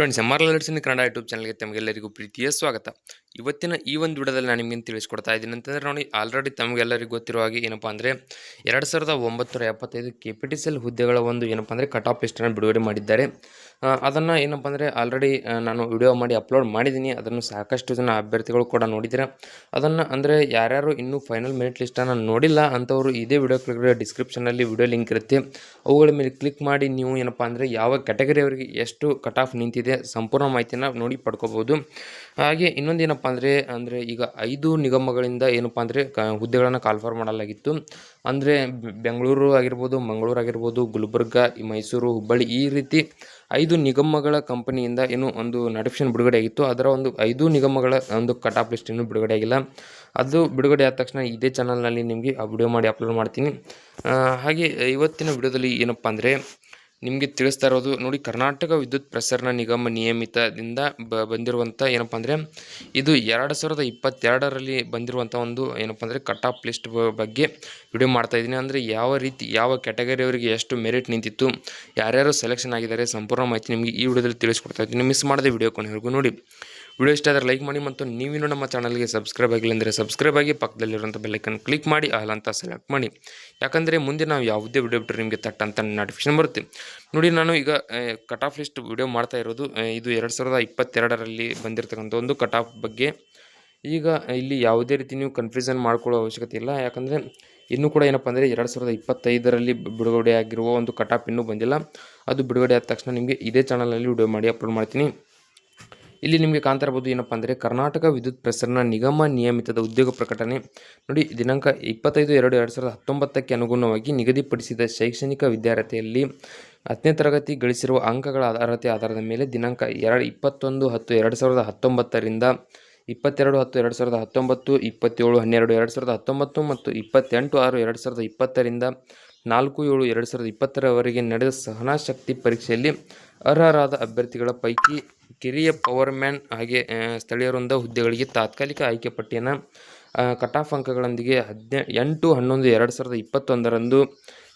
Friends M R ಲರ್ಸನ್ Kannada YouTube ಚಾನಲ್ಗೆ ತಮಗೆಲ್ಲರಿಗೂ ಪ್ರೀತಿಯ ಸ್ವಾಗತ. ಇವತ್ತಿನ ಈ ಒಂದು ವಿಡಿಯೋದಲ್ಲಿ ನಾನು ನಿಮಗೆ ತಿಳಿಸ್ಕೊಡ್ತಾ ಇದ್ದೀನಿ ಅಂತಂದರೆ ನೋಡಿ ಆಲ್ರೆಡಿ ತಮಗೆಲ್ಲರಿಗೂ ಗೊತ್ತಿರುವ ಹಾಗೆ ಏನಪ್ಪ ಅಂದರೆ ಎರಡು ಸಾವಿರದ ಒಂಬತ್ತರ ಎಪ್ಪತ್ತೈದು K P T C L ಹುದ್ದೆಗಳ ಒಂದು ಏನಪ್ಪ ಅಂದರೆ ಕಟ್ ಆಫ್ ಲಿಸ್ಟನ್ನು ಬಿಡುಗಡೆ ಮಾಡಿದ್ದಾರೆ. ಅದನ್ನು ಏನಪ್ಪ ಅಂದರೆ ಆಲ್ರೆಡಿ ನಾನು ವಿಡಿಯೋ ಮಾಡಿ ಅಪ್ಲೋಡ್ ಮಾಡಿದ್ದೀನಿ. ಅದನ್ನು ಸಾಕಷ್ಟು ಜನ ಅಭ್ಯರ್ಥಿಗಳು ಕೂಡ ನೋಡಿದ್ದೀರ ಅದನ್ನು ಅಂದರೆ ಯಾರ್ಯಾರು ಇನ್ನೂ ಫೈನಲ್ ಮೆರಿಟ್ ಲಿಸ್ಟನ್ನು ನೋಡಿಲ್ಲ ಅಂಥವರು ಇದೇ ವಿಡಿಯೋ ಕೆಳಗಡೆ ಡಿಸ್ಕ್ರಿಪ್ಷನಲ್ಲಿ ವಿಡಿಯೋ ಲಿಂಕ್ ಇರುತ್ತೆ. ಅವುಗಳ ಮೇಲೆ ಕ್ಲಿಕ್ ಮಾಡಿ ನೀವು ಏನಪ್ಪ ಅಂದರೆ ಯಾವ ಕ್ಯಾಟಗರಿಯವರಿಗೆ ಎಷ್ಟು ಕಟ್ ಆಫ್ ನಿಂತಿದೆ ಸಂಪೂರ್ಣ ಮಾಹಿತಿಯನ್ನು ನೋಡಿ ಪಡ್ಕೋಬೋದು ಹಾಗೆ ಇನ್ನೊಂದು ಏನಪ್ಪ ಅಂದರೆ ಅಂದರೆ ಈಗ ಐದು ನಿಗಮಗಳಿಂದ ಏನಪ್ಪ ಅಂದರೆ ಕ ಹುದ್ದೆಗಳನ್ನು ಕಾಲ್ಫರ್ ಮಾಡಲಾಗಿತ್ತು. ಅಂದರೆ ಬೆಂಗಳೂರು ಆಗಿರ್ಬೋದು, ಮಂಗಳೂರು ಆಗಿರ್ಬೋದು, ಗುಲ್ಬರ್ಗ ಮೈಸೂರು, ಹುಬ್ಬಳ್ಳಿ ಈ ರೀತಿ ಐದು ನಿಗಮಗಳ ಕಂಪನಿಯಿಂದ ಏನು ಒಂದು ನೋಟಿಫಿಕೇಶನ್ ಬಿಡುಗಡೆ ಆಗಿತ್ತು. ಅದರ ಒಂದು ಐದು ನಿಗಮಗಳ ಒಂದು ಕಟ್ ಆಫ್ ಲಿಸ್ಟ್ ಇನ್ನೂ ಬಿಡುಗಡೆ ಆಗಿಲ್ಲ. ಅದು ಬಿಡುಗಡೆ ಆದ ತಕ್ಷಣ ಇದೇ ಚಾನಲ್ನಲ್ಲಿ ನಿಮಗೆ ಆ ವಿಡಿಯೋ ಮಾಡಿ ಅಪ್ಲೋಡ್ ಮಾಡ್ತೀನಿ. ಹಾಗೆ ಇವತ್ತಿನ ವಿಡಿಯೋದಲ್ಲಿ ಏನಪ್ಪ ಅಂದರೆ ನಿಮಗೆ ತಿಳಿಸ್ತಾ ಇರೋದು ನೋಡಿ, ಕರ್ನಾಟಕ ವಿದ್ಯುತ್ ಪ್ರಸರಣ ನಿಗಮ ನಿಯಮಿತದಿಂದ ಬ ಬಂದಿರುವಂಥ ಏನಪ್ಪ ಅಂದರೆ, ಇದು ಎರಡು ಸಾವಿರದ ಇಪ್ಪತ್ತೆರಡರಲ್ಲಿ ಬಂದಿರುವಂಥ ಒಂದು ಏನಪ್ಪ ಅಂದರೆ ಕಟ್ ಆಫ್ ಲಿಸ್ಟ್ ಬಗ್ಗೆ ವಿಡಿಯೋ ಮಾಡ್ತಾ ಇದ್ದೀನಿ. ಅಂದರೆ ಯಾವ ರೀತಿ, ಯಾವ ಕ್ಯಾಟಗರಿ ಅವರಿಗೆ ಎಷ್ಟು ಮೆರಿಟ್ ನಿಂತಿತ್ತು, ಯಾರ್ಯಾರು ಸೆಲೆಕ್ಷನ್ ಆಗಿದ್ದಾರೆ, ಸಂಪೂರ್ಣ ಮಾಹಿತಿ ನಿಮಗೆ ಈ ವಿಡಿಯೋದಲ್ಲಿ ತಿಳಿಸ್ಕೊಡ್ತಾ ಇದ್ದೀನಿ. ಮಿಸ್ ಮಾಡದೆ ವಿಡಿಯೋ ಕೊನೆವರೆಗೂ ನೋಡಿ. ವಿಡಿಯೋ ಇಷ್ಟ ಆದರೆ ಲೈಕ್ ಮಾಡಿ ಮತ್ತು ನೀವಿನ್ನೂ ನಮ್ಮ ಚಾನಲ್ಗೆ ಸಬ್ಸ್ಕ್ರೈಬ್ ಆಗಿಲ್ಲ ಅಂದರೆ ಸಬ್ಸ್ಕ್ರೈಬ್ ಆಗಿ ಪಕ್ಕದಲ್ಲಿರುವಂಥ ಬೆಲ್ಲೈಕನ್ ಕ್ಲಿಕ್ ಮಾಡಿ ಆಲ್ ಅಂತ ಸೆಲೆಕ್ಟ್ ಮಾಡಿ. ಯಾಕಂದರೆ ಮುಂದೆ ನಾವು ಯಾವುದೇ ವಿಡಿಯೋ ಬಿಟ್ಟರೆ ನಿಮಗೆ ತಟ್ ಅಂತ ನೋಟಿಫಿಕೇಶನ್ ಬರುತ್ತೆ. ನೋಡಿ, ನಾನು ಈಗ ಕಟ್ ಆಫ್ ಲಿಸ್ಟ್ ವಿಡಿಯೋ ಮಾಡ್ತಾ ಇರೋದು ಇದು ಎರಡು ಸಾವಿರದ ಇಪ್ಪತ್ತೆರಡರಲ್ಲಿ ಬಂದಿರತಕ್ಕಂಥ ಒಂದು ಕಟ್ ಆಫ್ ಬಗ್ಗೆ. ಈಗ ಇಲ್ಲಿ ಯಾವುದೇ ರೀತಿ ನೀವು ಕನ್ಫ್ಯೂಷನ್ ಮಾಡ್ಕೊಳ್ಳೋ ಅವಶ್ಯಕತೆ ಇಲ್ಲ. ಯಾಕಂದರೆ ಇನ್ನೂ ಕೂಡ ಏನಪ್ಪ ಅಂದರೆ ಎರಡು ಸಾವಿರದ ಇಪ್ಪತ್ತೈದರಲ್ಲಿ ಬಿಡುಗಡೆ ಆಗಿರುವ ಒಂದು ಕಟ್ ಆಫ್ ಇನ್ನೂ ಬಂದಿಲ್ಲ. ಅದು ಬಿಡುಗಡೆ ಆದ ತಕ್ಷಣ ನಿಮಗೆ ಇದೇ ಚಾನಲಲ್ಲಿ ವಿಡಿಯೋ ಮಾಡಿ ಅಪ್ಲೋಡ್ ಮಾಡ್ತೀನಿ. ಇಲ್ಲಿ ನಿಮಗೆ ಕಾಣ್ತಾ ಇರ್ಬೋದು ಏನಪ್ಪ ಅಂದರೆ ಕರ್ನಾಟಕ ವಿದ್ಯುತ್ ಪ್ರಸರಣ ನಿಗಮ ನಿಯಮಿತದ ಉದ್ಯೋಗ ಪ್ರಕಟಣೆ. ನೋಡಿ, ದಿನಾಂಕ ಇಪ್ಪತ್ತೈದು ಎರಡು ಎರಡು ಸಾವಿರದ ಹತ್ತೊಂಬತ್ತಕ್ಕೆ ಅನುಗುಣವಾಗಿ ನಿಗದಿಪಡಿಸಿದ ಶೈಕ್ಷಣಿಕ ವಿದ್ಯಾರ್ಥಿಯಲ್ಲಿ ಹತ್ತನೇ ತರಗತಿ ಗಳಿಸಿರುವ ಅಂಕಗಳ ಅರ್ಹತೆ ಆಧಾರದ ಮೇಲೆ ದಿನಾಂಕ ಎರಡು ಇಪ್ಪತ್ತೊಂದು ಹತ್ತು ಎರಡು ಸಾವಿರದ ಹತ್ತೊಂಬತ್ತರಿಂದ ಇಪ್ಪತ್ತೆರಡು ಹತ್ತು ಎರಡು ಸಾವಿರದ ಹತ್ತೊಂಬತ್ತು, ಇಪ್ಪತ್ತೇಳು ಹನ್ನೆರಡು ಎರಡು ಸಾವಿರದ ಹತ್ತೊಂಬತ್ತು ಮತ್ತು ಇಪ್ಪತ್ತೆಂಟು ಆರು ಎರಡು ಸಾವಿರದ ಇಪ್ಪತ್ತರಿಂದ ನಾಲ್ಕು ಏಳು ಎರಡು ಸಾವಿರದ ಇಪ್ಪತ್ತರವರೆಗೆ ನಡೆದ ಸಹನಾಶಕ್ತಿ ಪರೀಕ್ಷೆಯಲ್ಲಿ ಅರ್ಹರಾದ ಅಭ್ಯರ್ಥಿಗಳ ಪೈಕಿ ಕಿರಿಯ ಪವರ್ಮ್ಯಾನ್ ಹಾಗೆ ಸ್ಥಳೀಯರೊಂದ ಹುದ್ದೆಗಳಿಗೆ ತಾತ್ಕಾಲಿಕ ಆಯ್ಕೆ ಪಟ್ಟಿಯನ್ನು ಕಟ್ ಆಫ್ ಅಂಕಗಳೊಂದಿಗೆ ಹದಿನೆ, ಎಂಟು, ಹನ್ನೊಂದು, ಎರಡು ಸಾವಿರದ ಇಪ್ಪತ್ತೊಂದರಂದು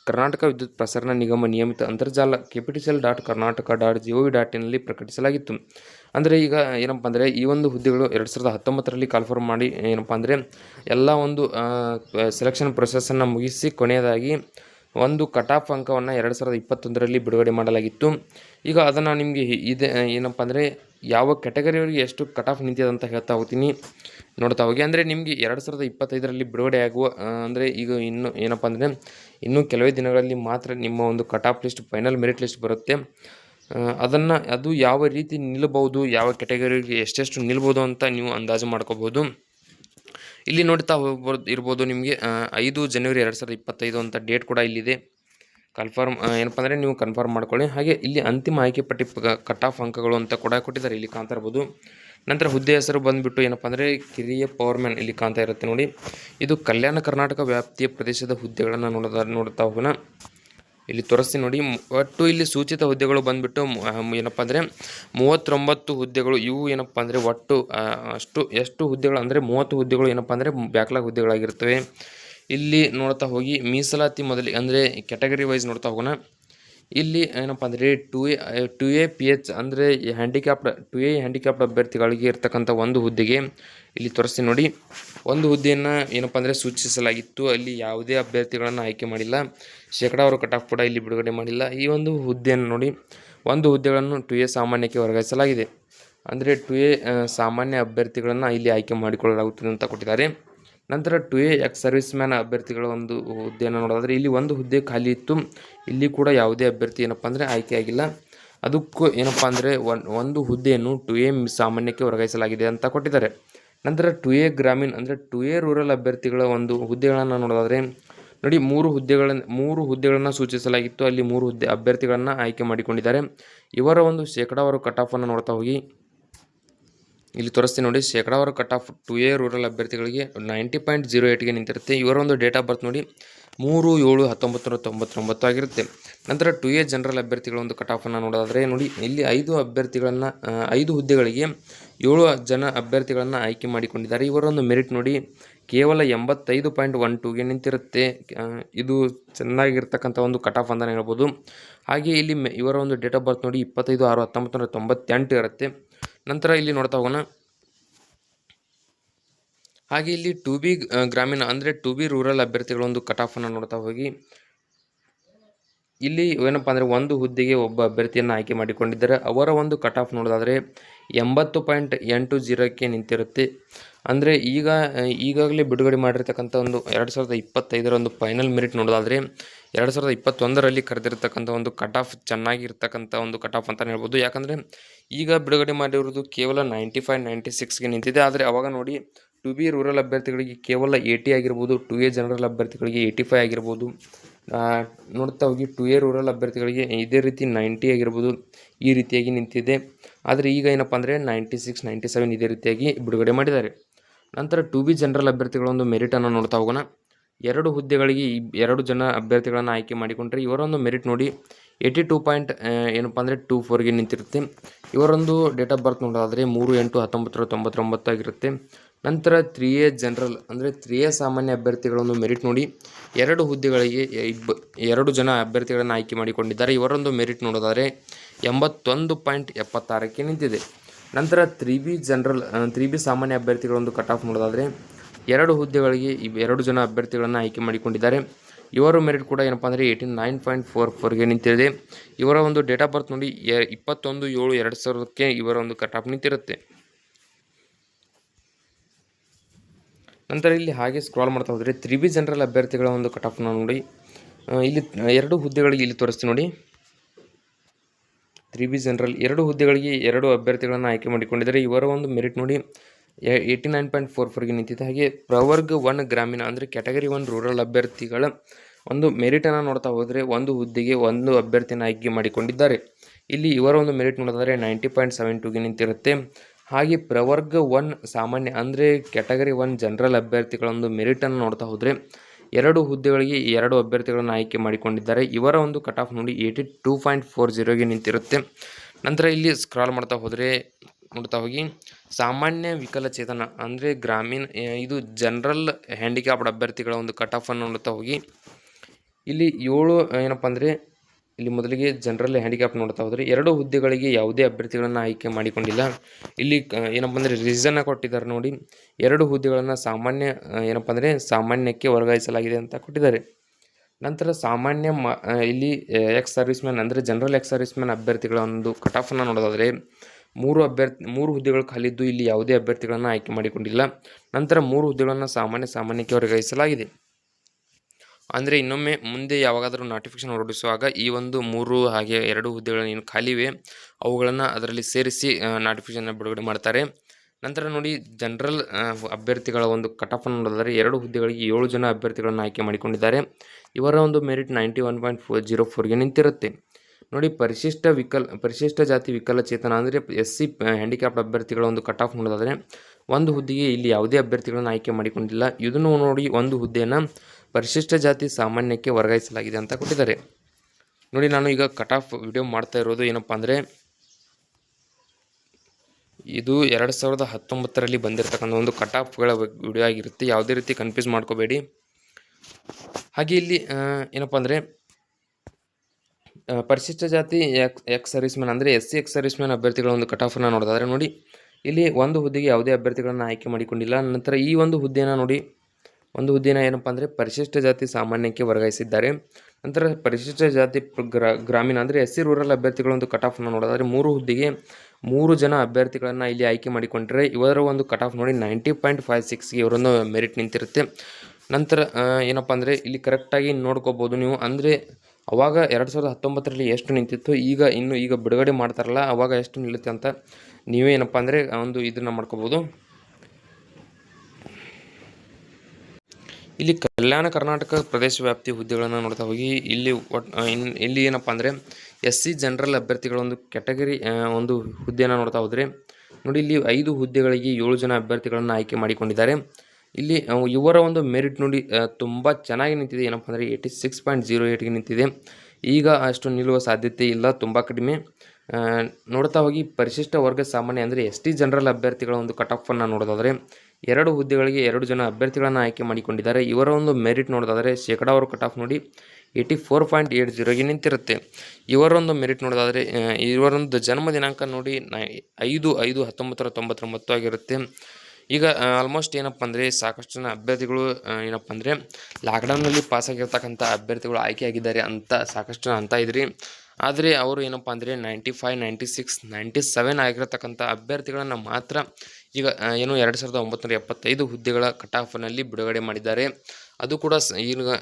ಕರ್ನಾಟಕ ವಿದ್ಯುತ್ ಪ್ರಸರಣ ನಿಗಮ ನಿಯಮಿತ ಅಂತರ್ಜಾಲ KPTCL dot Karnataka dot G O V dot ಇನ್ನಲ್ಲಿ ಪ್ರಕಟಿಸಲಾಗಿತ್ತು. ಅಂದರೆ ಈಗ ಏನಪ್ಪ ಅಂದರೆ, ಈ ಒಂದು ಹುದ್ದೆಗಳು ಎರಡು ಸಾವಿರದ ಹತ್ತೊಂಬತ್ತರಲ್ಲಿ ಕಾಲ್ಫರ್ಮ್ ಮಾಡಿ ಏನಪ್ಪ ಅಂದರೆ, ಎಲ್ಲ ಒಂದು ಸೆಲೆಕ್ಷನ್ ಪ್ರೊಸೆಸನ್ನು ಮುಗಿಸಿ ಕೊನೆಯದಾಗಿ ಒಂದು ಕಟಾಫ್ ಅಂಕವನ್ನು ಎರಡು ಸಾವಿರದ ಇಪ್ಪತ್ತೊಂದರಲ್ಲಿ ಬಿಡುಗಡೆ ಮಾಡಲಾಗಿತ್ತು. ಈಗ ಅದನ್ನು ನಿಮಗೆ ಇದೆ ಏನಪ್ಪ ಅಂದರೆ ಯಾವ ಕ್ಯಾಟಗರಿಯವರಿಗೆ ಎಷ್ಟು ಕಟ್ ಆಫ್ ನಿಂತಿದೆ ಅಂತ ಹೇಳ್ತಾ ಹೋಗ್ತೀನಿ. ನೋಡ್ತಾ ಹೋಗಿ. ಅಂದರೆ ನಿಮಗೆ ಎರಡು ಸಾವಿರದ ಇಪ್ಪತ್ತೈದರಲ್ಲಿ ಬಿಡುಗಡೆ ಆಗುವ ಅಂದರೆ ಈಗ ಇನ್ನು ಏನಪ್ಪ ಅಂದರೆ ಇನ್ನೂ ಕೆಲವೇ ದಿನಗಳಲ್ಲಿ ಮಾತ್ರ ನಿಮ್ಮ ಒಂದು cutoff list, final merit list ಬರುತ್ತೆ. ಅದನ್ನು ಅದು ಯಾವ ರೀತಿ ನಿಲ್ಲಬಹುದು, ಯಾವ ಕ್ಯಾಟಗರಿಗೆ ಎಷ್ಟೆಷ್ಟು ನಿಲ್ಬೋದು ಅಂತ ನೀವು ಅಂದಾಜು ಮಾಡ್ಕೋಬೋದು ಇಲ್ಲಿ ನೋಡ್ತಾ ಹೋಗ್ಬೋದು ಇರ್ಬೋದು ನಿಮಗೆ ಐದು ಜನವರಿ ಎರಡು ಸಾವಿರದ ಇಪ್ಪತ್ತೈದು ಅಂತ ಡೇಟ್ ಕೂಡ ಇಲ್ಲಿದೆ. ಕನ್ಫರ್ಮ್ ಏನಪ್ಪ ಅಂದರೆ ನೀವು ಕನ್ಫರ್ಮ್ ಮಾಡ್ಕೊಳ್ಳಿ. ಹಾಗೆ ಇಲ್ಲಿ ಅಂತಿಮ ಆಯ್ಕೆ ಪಟ್ಟಿ ಕಟ್ ಆಫ್ ಅಂಕಗಳು ಅಂತ ಕೂಡ ಕೊಟ್ಟಿದ್ದಾರೆ. ಇಲ್ಲಿ ಕಾಣ್ತಾ ಇರ್ಬೋದು. ನಂತರ ಹುದ್ದೆ ಹೆಸರು ಬಂದುಬಿಟ್ಟು ಏನಪ್ಪ ಅಂದರೆ ಕಿರಿಯ ಪವರ್ಮ್ಯಾನ್ ಇಲ್ಲಿ ಕಾಣ್ತಾ ಇರುತ್ತೆ ನೋಡಿ. ಇದು ಕಲ್ಯಾಣ ಕರ್ನಾಟಕ ವ್ಯಾಪ್ತಿಯ ಪ್ರದೇಶದ ಹುದ್ದೆಗಳನ್ನು ನೋಡೋದ, ನೋಡ್ತಾ ಹೋಗೋಣ. ಇಲ್ಲಿ ತೋರಿಸ್ತೀನಿ ನೋಡಿ. ಒಟ್ಟು ಇಲ್ಲಿ ಸೂಚಿತ ಹುದ್ದೆಗಳು ಬಂದುಬಿಟ್ಟು ಏನಪ್ಪ ಅಂದರೆ ಮೂವತ್ತೊಂಬತ್ತು ಹುದ್ದೆಗಳು. ಇವು ಏನಪ್ಪ ಅಂದರೆ ಒಟ್ಟು ಅಷ್ಟು, ಎಷ್ಟು ಹುದ್ದೆಗಳು ಅಂದರೆ ಮೂವತ್ತು ಹುದ್ದೆಗಳು ಏನಪ್ಪ ಅಂದರೆ ಬ್ಯಾಕ್ಲಾಗ್ ಹುದ್ದೆಗಳಾಗಿರ್ತವೆ. ಇಲ್ಲಿ ನೋಡ್ತಾ ಹೋಗಿ ಮೀಸಲಾತಿ ಮೊದಲಿಗೆ ಅಂದರೆ ಕ್ಯಾಟಗರಿ ವೈಸ್ ನೋಡ್ತಾ ಹೋಗೋಣ. ಇಲ್ಲಿ ಏನಪ್ಪ ಅಂದರೆ two A two A P H ಅಂದರೆ ಹ್ಯಾಂಡಿಕ್ಯಾಪ್ಡ್ ಟು ಎ ಹ್ಯಾಂಡಿಕ್ಯಾಪ್ಡ್ ಅಭ್ಯರ್ಥಿಗಳಿಗೆ ಇರ್ತಕ್ಕಂಥ ಒಂದು ಹುದ್ದೆಗೆ ಇಲ್ಲಿ ತೋರಿಸ್ತೀನಿ ನೋಡಿ. ಒಂದು ಹುದ್ದೆಯನ್ನು ಏನಪ್ಪ ಅಂದರೆ ಸೂಚಿಸಲಾಗಿತ್ತು. ಅಲ್ಲಿ ಯಾವುದೇ ಅಭ್ಯರ್ಥಿಗಳನ್ನು ಆಯ್ಕೆ ಮಾಡಿಲ್ಲ. ಶೇಕಡಾವಾರು ಕಟ್ ಆಫ್ ಕೂಡ ಇಲ್ಲಿ ಬಿಡುಗಡೆ ಮಾಡಿಲ್ಲ. ಈ ಒಂದು ಹುದ್ದೆಯನ್ನು ನೋಡಿ, ಒಂದು ಹುದ್ದೆಗಳನ್ನು ಟು ಎ ಸಾಮಾನ್ಯಕ್ಕೆ ವರ್ಗಾಯಿಸಲಾಗಿದೆ. ಅಂದರೆ ಟು ಎ ಸಾಮಾನ್ಯ ಅಭ್ಯರ್ಥಿಗಳನ್ನು ಇಲ್ಲಿ ಆಯ್ಕೆ ಮಾಡಿಕೊಳ್ಳಲಾಗುತ್ತದೆ ಅಂತ ಕೊಟ್ಟಿದ್ದಾರೆ. ನಂತರ two A ex service man ಅಭ್ಯರ್ಥಿಗಳ ಒಂದು ಹುದ್ದೆಯನ್ನು ನೋಡೋದಾದರೆ ಇಲ್ಲಿ ಒಂದು ಹುದ್ದೆ ಖಾಲಿ ಇತ್ತು. ಇಲ್ಲಿ ಕೂಡ ಯಾವುದೇ ಅಭ್ಯರ್ಥಿ ಏನಪ್ಪ ಅಂದರೆ ಆಯ್ಕೆಯಾಗಿಲ್ಲ ಅದಕ್ಕೂ ಏನಪ್ಪ ಅಂದರೆ ಒಂದು ಹುದ್ದೆಯನ್ನು ಟು ಎ ಸಾಮಾನ್ಯಕ್ಕೆ ವರ್ಗಾಯಿಸಲಾಗಿದೆ ಅಂತ ಕೊಟ್ಟಿದ್ದಾರೆ. ನಂತರ ಟು ಎ ಗ್ರಾಮೀಣ್ ಅಂದರೆ ಟು ಎ ರೂರಲ್ ಅಭ್ಯರ್ಥಿಗಳ ಒಂದು ಹುದ್ದೆಗಳನ್ನು ನೋಡೋದಾದರೆ ನೋಡಿ ಮೂರು ಹುದ್ದೆಗಳನ್ನು ಮೂರು ಹುದ್ದೆಗಳನ್ನು ಸೂಚಿಸಲಾಗಿತ್ತು. ಅಲ್ಲಿ ಮೂರು ಹುದ್ದೆ ಅಭ್ಯರ್ಥಿಗಳನ್ನು ಆಯ್ಕೆ ಮಾಡಿಕೊಂಡಿದ್ದಾರೆ. ಇವರ ಒಂದು ಶೇಕಡಾವಾರು ಕಟ್ ಆಫನ್ನು ನೋಡ್ತಾ ಹೋಗಿ. ಇಲ್ಲಿ ತೋರಿಸ್ತೀನಿ ನೋಡಿ, ಶೇಕಡಾವಾರು cut off two A rural ಅಭ್ಯರ್ಥಿಗಳಿಗೆ ನೈಂಟಿ ಪಾಯಿಂಟ್ ಜೀರೋ ಏಯ್ಟ್ಗೆ ನಿಂತಿರುತ್ತೆ. ಇವರ ಒಂದು ಡೇಟ್ ಆಫ್ ಬರ್ತ್ ನೋಡಿ, ಮೂರು ಏಳು ಹತ್ತೊಂಬತ್ತು ನೂರ ತೊಂಬತ್ತೊಂಬತ್ತು ಆಗಿರುತ್ತೆ. ನಂತರ ಟು ಎ ಜನರಲ್ ಅಭ್ಯರ್ಥಿಗಳ ಒಂದು ಕಟ್ ಆಫನ್ನು ನೋಡೋದಾದರೆ, ನೋಡಿ, ಇಲ್ಲಿ ಐದು ಅಭ್ಯರ್ಥಿಗಳನ್ನು ಐದು ಹುದ್ದೆಗಳಿಗೆ ಏಳು ಜನ ಅಭ್ಯರ್ಥಿಗಳನ್ನು ಆಯ್ಕೆ ಮಾಡಿಕೊಂಡಿದ್ದಾರೆ. ಇವರ ಒಂದು ಮೆರಿಟ್ ನೋಡಿ, ಕೇವಲ ಎಂಬತ್ತೈದು ಪಾಯಿಂಟ್ ಒನ್ ಟೂಗೆ ನಿಂತಿರುತ್ತೆ. ಇದು ಚೆನ್ನಾಗಿರ್ತಕ್ಕಂಥ ಒಂದು ಕಟ್ ಆಫ್ ಅಂತಲೇ ಹೇಳ್ಬೋದು. ಹಾಗೆ ಇಲ್ಲಿ ಇವರ ಒಂದು ಡೇಟ್ ಆಫ್ ಬರ್ತ್ ನೋಡಿ, ಇಪ್ಪತ್ತೈದು ಆರು ಹತ್ತೊಂಬತ್ತು ನೂರ ತೊಂಬತ್ತೆಂಟು ಇರುತ್ತೆ. ನಂತರ ಇಲ್ಲಿ ನೋಡ್ತಾ ಹೋಗೋಣ. ಹಾಗೆ ಇಲ್ಲಿ ಟು ಬಿ ಗ್ರಾಮೀಣ, ಅಂದರೆ ಟು ಬಿ ರೂರಲ್ ಅಭ್ಯರ್ಥಿಗಳ ಒಂದು ಕಟ್ ಆಫನ್ನು ನೋಡ್ತಾ ಹೋಗಿ. ಇಲ್ಲಿ ಏನಪ್ಪ ಅಂದರೆ ಒಂದು ಹುದ್ದೆಗೆ ಒಬ್ಬ ಅಭ್ಯರ್ಥಿಯನ್ನು ಆಯ್ಕೆ ಮಾಡಿಕೊಂಡಿದ್ದಾರೆ. ಅವರ ಒಂದು ಕಟ್ ಆಫ್ ನೋಡೋದಾದರೆ ಎಂಬತ್ತು ಪಾಯಿಂಟ್ ಎಂಟು ಜೀರೋಕ್ಕೆ ನಿಂತಿರುತ್ತೆ. ಅಂದರೆ ಈಗ ಈಗಾಗಲೇ ಬಿಡುಗಡೆ ಮಾಡಿರ್ತಕ್ಕಂಥ ಒಂದು ಎರಡು ಸಾವಿರದ ಇಪ್ಪತ್ತೈದರ ಒಂದು ಫೈನಲ್ ಮೆರಿಟ್ ನೋಡೋದಾದರೆ ಎರಡು ಸಾವಿರದ ಇಪ್ಪತ್ತೊಂದರಲ್ಲಿ ಕರೆದಿರ್ತಕ್ಕಂಥ ಒಂದು ಕಟ್ ಆಫ್ ಚೆನ್ನಾಗಿರ್ತಕ್ಕಂಥ ಒಂದು ಕಟ್ ಆಫ್ ಅಂತಲೇ ಹೇಳ್ಬೋದು. ಯಾಕಂದರೆ ಈಗ ಬಿಡುಗಡೆ ಮಾಡಿರೋದು ಕೇವಲ ನೈಂಟಿ ಫೈವ್ ನೈಂಟಿ ಸಿಕ್ಸ್ಗೆ ನಿಂತಿದೆ. ಆದರೆ ಅವಾಗ ನೋಡಿ ಟು ಬಿ ರೂರಲ್ ಅಭ್ಯರ್ಥಿಗಳಿಗೆ ಕೇವಲ ಏಯ್ಟಿ ಆಗಿರ್ಬೋದು ಟು ಎ ಜನರಲ್ ಅಭ್ಯರ್ಥಿಗಳಿಗೆ ಏಯ್ಟಿ ಫೈವ್ ಆಗಿರ್ಬೋದು ನೋಡ್ತಾ ಹೋಗಿ ಟು ಎ ರೂರಲ್ ಅಭ್ಯರ್ಥಿಗಳಿಗೆ ಇದೇ ರೀತಿ ನೈಂಟಿ ಆಗಿರ್ಬೋದು ಈ ರೀತಿಯಾಗಿ ನಿಂತಿದೆ. ಆದರೆ ಈಗ ಏನಪ್ಪ ಅಂದರೆ ನೈಂಟಿ ಸಿಕ್ಸ್ ನೈಂಟಿ ಸೆವೆನ್ ಇದೇ ರೀತಿಯಾಗಿ ಬಿಡುಗಡೆ ಮಾಡಿದ್ದಾರೆ. ನಂತರ ಟು ಬಿ ಜನರಲ್ ಅಭ್ಯರ್ಥಿಗಳ ಒಂದು ಮೆರಿಟನ್ನು ನೋಡ್ತಾ ಹೋಗೋಣ. ಎರಡು ಹುದ್ದೆಗಳಿಗೆ ಎರಡು ಜನ ಅಭ್ಯರ್ಥಿಗಳನ್ನು ಆಯ್ಕೆ ಮಾಡಿಕೊಂಡ್ರೆ ಇವರೊಂದು ಮೆರಿಟ್ ನೋಡಿ ಏಯ್ಟಿ ಟೂ ಪಾಯಿಂಟ್ ಏನಪ್ಪ ಅಂದರೆ ಟೂ ಫೋರ್ಗೆ ನಿಂತಿರುತ್ತೆ. ಇವರೊಂದು ಡೇಟ್ ಆಫ್ ಬರ್ತ್ ನೋಡೋದಾದರೆ ಮೂರು ಎಂಟು ಹತ್ತೊಂಬತ್ತರ ತೊಂಬತ್ತೊಂಬತ್ತಾಗಿರುತ್ತೆ ನಂತರ ತ್ರೀ ಎ ಜನರಲ್ ಅಂದರೆ ತ್ರೀ ಎ ಸಾಮಾನ್ಯ ಅಭ್ಯರ್ಥಿಗಳನ್ನು ಮೆರಿಟ್ ನೋಡಿ ಎರಡು ಹುದ್ದೆಗಳಿಗೆ ಇಬ್ಬ, ಎರಡು ಜನ ಅಭ್ಯರ್ಥಿಗಳನ್ನು ಆಯ್ಕೆ ಮಾಡಿಕೊಂಡಿದ್ದಾರೆ. ಇವರೊಂದು ಮೆರಿಟ್ ನೋಡೋದಾದರೆ ಎಂಬತ್ತೊಂದು ಪಾಯಿಂಟ್ ಎಪ್ಪತ್ತಾರಕ್ಕೆ ನಿಂತಿದೆ. ನಂತರ three B general three B ಸಾಮಾನ್ಯ ಅಭ್ಯರ್ಥಿಗಳೊಂದು ಕಟ್ ಆಫ್ ನೋಡೋದಾದರೆ ಎರಡು ಹುದ್ದೆಗಳಿಗೆ ಎರಡು ಜನ ಅಭ್ಯರ್ಥಿಗಳನ್ನು ಆಯ್ಕೆ ಮಾಡಿಕೊಂಡಿದ್ದಾರೆ. ಇವರ ಮೆರಿಟ್ ಕೂಡ ಏನಪ್ಪ ಅಂದರೆ ಏಯ್ಟಿ ನೈನ್ ಪಾಯಿಂಟ್ ಫೋರ್ ಫೋರ್ಗೆ ನಿಂತಿದೆ. ಇವರ ಒಂದು ಡೇಟ್ ಆಫ್ ಬರ್ತ್ ನೋಡಿ ಇಪ್ಪತ್ತೊಂದು ಏಳು ಎರಡು ಸಾವಿರಕ್ಕೆ ಇವರ ಒಂದು ಕಟ್ ಆಫ್ ನಿಂತಿರುತ್ತೆ. ನಂತರ ಇಲ್ಲಿ ಹಾಗೆ ಸ್ಕ್ರಾಲ್ ಮಾಡ್ತಾ ಹೋದರೆ ತ್ರಿ ಬಿ ಜನರಲ್ ಅಭ್ಯರ್ಥಿಗಳ ಒಂದು ಕಟ್ ಆಫ್ನ ನೋಡಿ. ಇಲ್ಲಿ ಎರಡು ಹುದ್ದೆಗಳಿಗೆ ಇಲ್ಲಿ ತೋರಿಸ್ತೀನಿ ನೋಡಿ. ತ್ರಿ ಬಿ ಜನರಲ್ ಎರಡು ಹುದ್ದೆಗಳಿಗೆ ಎರಡು ಅಭ್ಯರ್ಥಿಗಳನ್ನು ಆಯ್ಕೆ ಮಾಡಿಕೊಂಡಿದ್ದಾರೆ. ಇವರ ಒಂದು ಮೆರಿಟ್ ನೋಡಿ ಏಯ್ಟಿ ನೈನ್ ಪಾಯಿಂಟ್ ಫೋರ್ ಫೋರ್ಗೆ ನಿಂತಿದೆ. ಹಾಗೆ ಪ್ರವರ್ಗ ಒನ್ ಗ್ರಾಮೀಣ ಅಂದರೆ ಕ್ಯಾಟಗರಿ ಒನ್ ರೂರಲ್ ಅಭ್ಯರ್ಥಿಗಳ ಒಂದು ಮೆರಿಟನ್ನು ನೋಡ್ತಾ ಹೋದರೆ ಒಂದು ಹುದ್ದೆಗೆ ಒಂದು ಅಭ್ಯರ್ಥಿನ ಆಯ್ಕೆ ಮಾಡಿಕೊಂಡಿದ್ದಾರೆ. ಇಲ್ಲಿ ಇವರ ಒಂದು ಮೆರಿಟ್ ನೋಡಿದರೆ ನೈಂಟಿ ಪಾಯಿಂಟ್ ಸೆವೆನ್ ಟೂಗೆ ನಿಂತಿರುತ್ತೆ. ಹಾಗೆ ಪ್ರವರ್ಗ ಒನ್ ಸಾಮಾನ್ಯ ಅಂದರೆ ಕ್ಯಾಟಗರಿ ಒನ್ ಜನರಲ್ ಅಭ್ಯರ್ಥಿಗಳ ಒಂದು ಮೆರಿಟನ್ನು ನೋಡ್ತಾ ಹೋದರೆ ಎರಡು ಹುದ್ದೆಗಳಿಗೆ ಎರಡು ಅಭ್ಯರ್ಥಿಗಳನ್ನು ಆಯ್ಕೆ ಮಾಡಿಕೊಂಡಿದ್ದಾರೆ. ಇವರ ಒಂದು ಕಟ್ ಆಫ್ ನೋಡಿ ಏಯ್ಟಿ ಟೂ ಪಾಯಿಂಟ್ ಫೋರ್ ಜೀರೋಗೆ ನಿಂತಿರುತ್ತೆ. ನಂತರ ಇಲ್ಲಿ ಸ್ಕ್ರಾಲ್ ಮಾಡ್ತಾ ಹೋದರೆ, ನೋಡ್ತಾ ಹೋಗಿ. ಸಾಮಾನ್ಯ ವಿಕಲಚೇತನ ಅಂದರೆ ಗ್ರಾಮೀಣ ಇದು ಜನರಲ್ ಹ್ಯಾಂಡಿಕ್ಯಾಪ್ಡ್ ಅಭ್ಯರ್ಥಿಗಳ ಒಂದು ಕಟ್ ಆಫನ್ನು ನೋಡುತ್ತಾ ಹೋಗಿ. ಇಲ್ಲಿ ಏಳು ಏನಪ್ಪ ಅಂದರೆ ಇಲ್ಲಿ ಮೊದಲಿಗೆ ಜನರಲ್ ಹ್ಯಾಂಡಿಕ್ಯಾಪ್ ನೋಡ್ತಾ ಹೋದರೆ ಎರಡು ಹುದ್ದೆಗಳಿಗೆ ಯಾವುದೇ ಅಭ್ಯರ್ಥಿಗಳನ್ನು ಆಯ್ಕೆ ಮಾಡಿಕೊಂಡಿಲ್ಲ. ಇಲ್ಲಿ ಏನಪ್ಪ ಅಂದರೆ ರೀಸನ್ನ ಕೊಟ್ಟಿದ್ದಾರೆ ನೋಡಿ. ಎರಡು ಹುದ್ದೆಗಳನ್ನು ಸಾಮಾನ್ಯ ಏನಪ್ಪ ಅಂದರೆ ಸಾಮಾನ್ಯಕ್ಕೆ ವರ್ಗಾಯಿಸಲಾಗಿದೆ ಅಂತ ಕೊಟ್ಟಿದ್ದಾರೆ. ನಂತರ ಸಾಮಾನ್ಯ ಇಲ್ಲಿ ಎಕ್ಸ್ ಸರ್ವಿಸ್ ಮ್ಯಾನ್ ಅಂದರೆ ಜನರಲ್ ಎಕ್ಸ್ ಸರ್ವಿಸ್ ಮ್ಯಾನ್ ಅಭ್ಯರ್ಥಿಗಳ ಒಂದು ಕಟ್ ಆಫನ್ನು ನೋಡೋದಾದರೆ ಮೂರು ಅಭ್ಯರ್ಥಿ, ಮೂರು ಹುದ್ದೆಗಳು ಖಾಲಿದ್ದು ಇಲ್ಲಿ ಯಾವುದೇ ಅಭ್ಯರ್ಥಿಗಳನ್ನು ಆಯ್ಕೆ ಮಾಡಿಕೊಂಡಿಲ್ಲ. ನಂತರ ಮೂರು ಹುದ್ದೆಗಳನ್ನು ಸಾಮಾನ್ಯ ಸಾಮಾನ್ಯಕ್ಕೆ ವರ್ಗಾಯಿಸಲಾಗಿದೆ. ಅಂದರೆ ಇನ್ನೊಮ್ಮೆ ಮುಂದೆ ಯಾವಾಗಾದರೂ ನೋಟಿಫಿಕೇಶನ್ ಹೊರಡಿಸುವಾಗ ಈ ಒಂದು ಮೂರು ಹಾಗೆ ಎರಡು ಹುದ್ದೆಗಳು ಏನು ಖಾಲಿವೆ, ಅವುಗಳನ್ನು ಅದರಲ್ಲಿ ಸೇರಿಸಿ ನೋಟಿಫಿಕೇಶನ್ ಬಿಡುಗಡೆ ಮಾಡ್ತಾರೆ. ನಂತರ ನೋಡಿ ಜನರಲ್ ಅಭ್ಯರ್ಥಿಗಳ ಒಂದು ಕಟ್ ಆಫ್ ನೋಡಿದರೆ ಎರಡು ಹುದ್ದೆಗಳಿಗೆ ಏಳು ಜನ ಅಭ್ಯರ್ಥಿಗಳನ್ನು ಆಯ್ಕೆ ಮಾಡಿಕೊಂಡಿದ್ದಾರೆ. ಇವರ ಒಂದು merit ninety one point four zero ಫೋರ್ಗೆ ನಿಂತಿರುತ್ತೆ. ನೋಡಿ, ಪರಿಶಿಷ್ಟ ವಿಕಲ್, ಪರಿಶಿಷ್ಟ ಜಾತಿ ವಿಕಲಚೇತನ ಅಂದರೆ ಎಸ್ ಸಿ ಹ್ಯಾಂಡಿಕ್ಯಾಪ್ಡ್ ಅಭ್ಯರ್ಥಿಗಳ ಒಂದು ಕಟ್ ಆಫ್ ನೋಡೋದಾದರೆ, ಒಂದು ಹುದ್ದೆಗೆ ಇಲ್ಲಿ ಯಾವುದೇ ಅಭ್ಯರ್ಥಿಗಳನ್ನು ಆಯ್ಕೆ ಮಾಡಿಕೊಂಡಿಲ್ಲ. ಇದನ್ನು ನೋಡಿ, ಒಂದು ಹುದ್ದೆಯನ್ನು ಪರಿಶಿಷ್ಟ ಜಾತಿ ಸಾಮಾನ್ಯಕ್ಕೆ ವರ್ಗಾಯಿಸಲಾಗಿದೆ ಅಂತ ಕೊಟ್ಟಿದ್ದಾರೆ. ನೋಡಿ, ನಾನು ಈಗ ಕಟ್ ಆಫ್ ವಿಡಿಯೋ ಮಾಡ್ತಾ ಇರೋದು ಏನಪ್ಪ ಅಂದರೆ, ಇದು ಎರಡು ಸಾವಿರದ ಹತ್ತೊಂಬತ್ತರಲ್ಲಿ ಬಂದಿರತಕ್ಕಂಥ ಒಂದು ಕಟ್ ಆಫ್ಗಳ ವಿಡಿಯೋ ಆಗಿರುತ್ತೆ. ಯಾವುದೇ ರೀತಿ ಕನ್ಫ್ಯೂಸ್ ಮಾಡ್ಕೋಬೇಡಿ. ಹಾಗೆ ಇಲ್ಲಿ ಏನಪ್ಪ ಅಂದರೆ ಪರಿಶಿಷ್ಟ ಜಾತಿ ಎಕ್ಸ್ ಎಕ್ಸ್ ಸರ್ವಿಸ್ ಮ್ಯಾನ್ ಅಂದರೆ S C ex service man ಅಭ್ಯರ್ಥಿಗಳ ಒಂದು ಕಟ್ ಆಫನ್ನು ನೋಡೋದಾದರೆ ನೋಡಿ, ಇಲ್ಲಿ ಒಂದು ಹುದ್ದೆಗೆ ಯಾವುದೇ ಅಭ್ಯರ್ಥಿಗಳನ್ನು ಆಯ್ಕೆ ಮಾಡಿಕೊಂಡಿಲ್ಲ. ನಂತರ ಈ ಒಂದು ಹುದ್ದೆಯನ್ನು ನೋಡಿ, ಒಂದು ಹುದ್ದೆನ ಏನಪ್ಪ ಅಂದರೆ ಪರಿಶಿಷ್ಟ ಜಾತಿ ಸಾಮಾನ್ಯಕ್ಕೆ ವರ್ಗಾಯಿಸಿದ್ದಾರೆ. ನಂತರ ಪರಿಶಿಷ್ಟ ಜಾತಿ ಗ್ರಾಮೀಣ ಅಂದರೆ ಎಸ್ ಸಿ ರೂರಲ್ ಅಭ್ಯರ್ಥಿಗಳ ಒಂದು ಕಟ್ ಆಫನ್ನು ನೋಡೋದಾದರೆ ಮೂರು ಹುದ್ದೆಗೆ ಮೂರು ಜನ ಅಭ್ಯರ್ಥಿಗಳನ್ನು ಇಲ್ಲಿ ಆಯ್ಕೆ ಮಾಡಿಕೊಂಡರೆ ಇವರ ಒಂದು ಕಟ್ ಆಫ್ ನೋಡಿ ನೈಂಟಿ ಪಾಯಿಂಟ್ ಫೈವ್ ಸಿಕ್ಸ್ಗೆ ಇವರೊಂದು ಮೆರಿಟ್ ನಿಂತಿರುತ್ತೆ. ನಂತರ ಏನಪ್ಪ ಅಂದರೆ ಇಲ್ಲಿ ಕರೆಕ್ಟಾಗಿ ನೋಡ್ಕೋಬೋದು ನೀವು. ಅಂದರೆ ಅವಾಗ ಎರಡು ಸಾವಿರದ ಹತ್ತೊಂಬತ್ತರಲ್ಲಿ ಎಷ್ಟು ನಿಂತಿತ್ತು? ಈಗ ಇನ್ನು ಈಗ ಬಿಡುಗಡೆ ಮಾಡ್ತಾರಲ್ಲ, ಅವಾಗ ಎಷ್ಟು ನಿಲ್ಲುತ್ತೆ ಅಂತ ನೀವೇ ಏನಪ್ಪ ಅಂದರೆ ಒಂದು ಇದನ್ನು ಮಾಡ್ಕೋಬೋದು. ಇಲ್ಲಿ ಕಲ್ಯಾಣ ಕರ್ನಾಟಕ ಪ್ರದೇಶ ವ್ಯಾಪ್ತಿ ಹುದ್ದೆಗಳನ್ನು ನೋಡ್ತಾ ಹೋಗಿ, ಇಲ್ಲಿ ಒಟ್ ಇಲ್ಲಿ ಏನಪ್ಪ ಅಂದರೆ ಎಸ್ ಸಿ ಜನರಲ್ ಅಭ್ಯರ್ಥಿಗಳ ಒಂದು ಕ್ಯಾಟಗರಿ ಒಂದು ಹುದ್ದೆಯನ್ನು ನೋಡ್ತಾ ಹೋದರೆ, ನೋಡಿ ಇಲ್ಲಿ ಐದು ಹುದ್ದೆಗಳಿಗೆ ಏಳು ಜನ ಅಭ್ಯರ್ಥಿಗಳನ್ನು ಆಯ್ಕೆ ಮಾಡಿಕೊಂಡಿದ್ದಾರೆ. ಇಲ್ಲಿ ಇವರ ಒಂದು ಮೆರಿಟ್ ನೋಡಿ ತುಂಬ ಚೆನ್ನಾಗಿ ನಿಂತಿದೆ. ಏನಪ್ಪ ಅಂದರೆ ಏಯ್ಟಿ ಸಿಕ್ಸ್ ಪಾಯಿಂಟ್ ಜೀರೋ ಏಯ್ಟ್ಗೆ ನಿಂತಿದೆ. ಈಗ ಅಷ್ಟು ನಿಲ್ಲುವ ಸಾಧ್ಯತೆ ಇಲ್ಲ, ತುಂಬ ಕಡಿಮೆ. ನೋಡ್ತಾ ಹೋಗಿ, ಪರಿಶಿಷ್ಟ ವರ್ಗ ಸಾಮಾನ್ಯ ಅಂದರೆ ಎಸ್ ಟಿ ಜನರಲ್ ಅಭ್ಯರ್ಥಿಗಳ ಒಂದು ಕಟ್ ಆಫನ್ನು ನೋಡೋದಾದರೆ, ಎರಡು ಹುದ್ದೆಗಳಿಗೆ ಎರಡು ಜನ ಅಭ್ಯರ್ಥಿಗಳನ್ನು ಆಯ್ಕೆ ಮಾಡಿಕೊಂಡಿದ್ದಾರೆ. ಇವರ ಒಂದು ಮೆರಿಟ್ ನೋಡೋದಾದರೆ ಶೇಕಡಾವಾರು ಕಟ್ ಆಫ್ ನೋಡಿ ಏಯ್ಟಿ ಫೋರ್ ಪಾಯಿಂಟ್ ಏಯ್ಟ್ ಜೀರೋಗೆ ನಿಂತಿರುತ್ತೆ. ಇವರೊಂದು ಮೆರಿಟ್ ನೋಡೋದಾದರೆ ಇವರೊಂದು ಜನ್ಮ ದಿನಾಂಕ ನೋಡಿ, ನೈ, ಐದು ಐದು ಹತ್ತೊಂಬತ್ತರ ತೊಂಬತ್ತೊಂಬತ್ತು ಆಗಿರುತ್ತೆ. ಈಗ ಆಲ್ಮೋಸ್ಟ್ ಏನಪ್ಪ ಅಂದರೆ ಸಾಕಷ್ಟು ಜನ ಅಭ್ಯರ್ಥಿಗಳು ಏನಪ್ಪ ಅಂದರೆ ಲಾಕ್ಡೌನ್ನಲ್ಲಿ ಪಾಸಾಗಿರ್ತಕ್ಕಂಥ ಅಭ್ಯರ್ಥಿಗಳು ಆಯ್ಕೆಯಾಗಿದ್ದಾರೆ ಅಂತ ಸಾಕಷ್ಟು ಜನ ಅಂತ ಇದ್ರಿ. ಆದರೆ ಅವರು ಏನಪ್ಪ ಅಂದರೆ ninety five, ninety six, ninety seven ಆಗಿರತಕ್ಕಂಥ ಅಭ್ಯರ್ಥಿಗಳನ್ನು ಮಾತ್ರ ಈಗ ಏನು ಎರಡು ಸಾವಿರದ ಒಂಬತ್ತುನೂರ ಎಪ್ಪತ್ತೈದು ಹುದ್ದೆಗಳ ಕಟ್ ಆಫ್ನಲ್ಲಿ ಬಿಡುಗಡೆ ಮಾಡಿದ್ದಾರೆ. ಅದು ಕೂಡ ಈಗ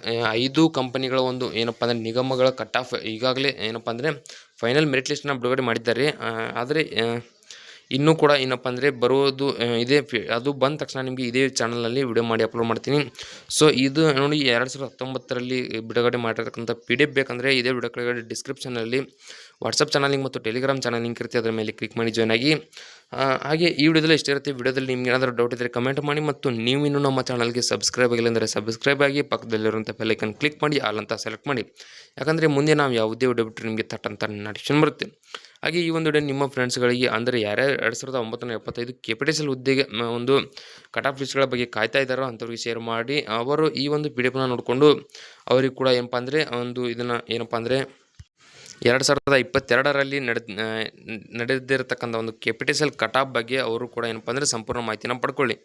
ಐದು ಕಂಪನಿಗಳ ಒಂದು ಏನಪ್ಪ ಅಂದರೆ ನಿಗಮಗಳ ಕಟ್ ಆಫ್ ಈಗಾಗಲೇ ಏನಪ್ಪ ಅಂದರೆ ಫೈನಲ್ ಮೆರಿಟ್ ಲಿಸ್ಟನ್ನ ಬಿಡುಗಡೆ ಮಾಡಿದ್ದಾರೆ. ಆದರೆ ಇನ್ನೂ ಕೂಡ ಏನಪ್ಪ ಅಂದರೆ ಬರೋದು ಇದೇ ಅದು ಬಂದ ತಕ್ಷಣ ನಿಮಗೆ ಇದೇ ಚಾನಲಲ್ಲಿ ವಿಡಿಯೋ ಮಾಡಿ ಅಪ್ಲೋಡ್ ಮಾಡ್ತೀನಿ. ಸೊ ಇದು ನೋಡಿ ಎರಡು ಸಾವಿರದ ಹತ್ತೊಂಬತ್ತರಲ್ಲಿ ಬಿಡುಗಡೆ ಮಾಡಿರ್ತಕ್ಕಂಥ ಪಿ ಡಿ ಎಫ್ ಬೇಕಂದರೆ ಇದೇ ವಿಡಿಯೋ ಕೆಳಗಡೆ ಡಿಸ್ಕ್ರಿಪ್ಷನಲ್ಲಿ ವಾಟ್ಸಪ್ ಚಾನಲ್ ಲಿಂಕ್ ಮತ್ತು ಟೆಲಿಗ್ರಾಮ್ ಚಾನಲ್ ಲಿಂಕ್ ಇರುತ್ತೆ. ಅದರ ಮೇಲೆ ಕ್ಲಿಕ್ ಮಾಡಿ ಜಾಯ್ನ್ ಆಗಿ. ಹಾಗೆ ಈ ವಿಡಿಯೋದಲ್ಲಿ ಇಷ್ಟ ಇರುತ್ತೆ ವಿಡಿಯೋದಲ್ಲಿ ನಿಮ್ಗೆ ಏನಾದರೂ ಡೌಟ್ ಇದ್ದರೆ ಕಮೆಂಟ್ ಮಾಡಿ ಮತ್ತು ನೀವು ಇನ್ನೂ ನಮ್ಮ ಚಾನಲ್ಗೆ ಸಬ್ಸ್ಕ್ರೈಬ್ ಆಗಿಲ್ಲ ಅಂದರೆ ಸಬ್ಸ್ಕ್ರೈಬ್ ಆಗಿ ಪಕ್ಕದಲ್ಲಿರುವಂಥ ಬೆಲ್ಲೈಕನ್ ಕ್ಲಿಕ್ ಮಾಡಿ ಆಲ್ ಅಂತ ಸೆಲೆಕ್ಟ್ ಮಾಡಿ. ಯಾಕಂದರೆ ಮುಂದೆ ನಾವು ಯಾವುದೇ ವಿಡಿಯೋ ಬಿಟ್ಟರೆ ನಿಮಗೆ ತಟ್ಟಂತ ನೋಟಿಫಿಕೇಶನ್ ಬರುತ್ತೆ. ಹಾಗೆ ಈ ಒಂದು ಡೇ ನಿಮ್ಮ ಫ್ರೆಂಡ್ಸ್ಗಳಿಗೆ ಅಂದರೆ ಯಾರ್ಯಾರು ಎರಡು ಸಾವಿರದ ಒಂಬತ್ತನೂರ ಎಪ್ಪತ್ತೈದು ಕೆಪಿಟಿಸಲ್ ಹುದ್ದೆಗೆ ಒಂದು ಕಟ್ ಆಫ್ ಲಿಸ್ಟ್ಗಳ ಬಗ್ಗೆ ಕಾಯ್ತಾ ಇದ್ದಾರೋ ಅಂಥವ್ರಿಗೆ ಶೇರ್ ಮಾಡಿ. ಅವರು ಈ ಒಂದು ಪಿ ಡಿ ಎಫ್ನ ನೋಡಿಕೊಂಡು ಅವ್ರಿಗೆ ಕೂಡ ಏನಪ್ಪ ಅಂದರೆ ಒಂದು ಇದನ್ನು ಏನಪ್ಪ ಅಂದರೆ ಎರಡು ಸಾವಿರದ ಇಪ್ಪತ್ತೆರಡರಲ್ಲಿ ನಡೆದ ನಡೆದಿರತಕ್ಕಂಥ ಒಂದು ಕೆಪಿಟಿಸಲ್ ಕಟ್ ಆಫ್ ಬಗ್ಗೆ ಅವರು ಕೂಡ ಏನಪ್ಪ ಅಂದರೆ ಸಂಪೂರ್ಣ ಮಾಹಿತಿನ ಪಡ್ಕೊಳ್ಳಿ.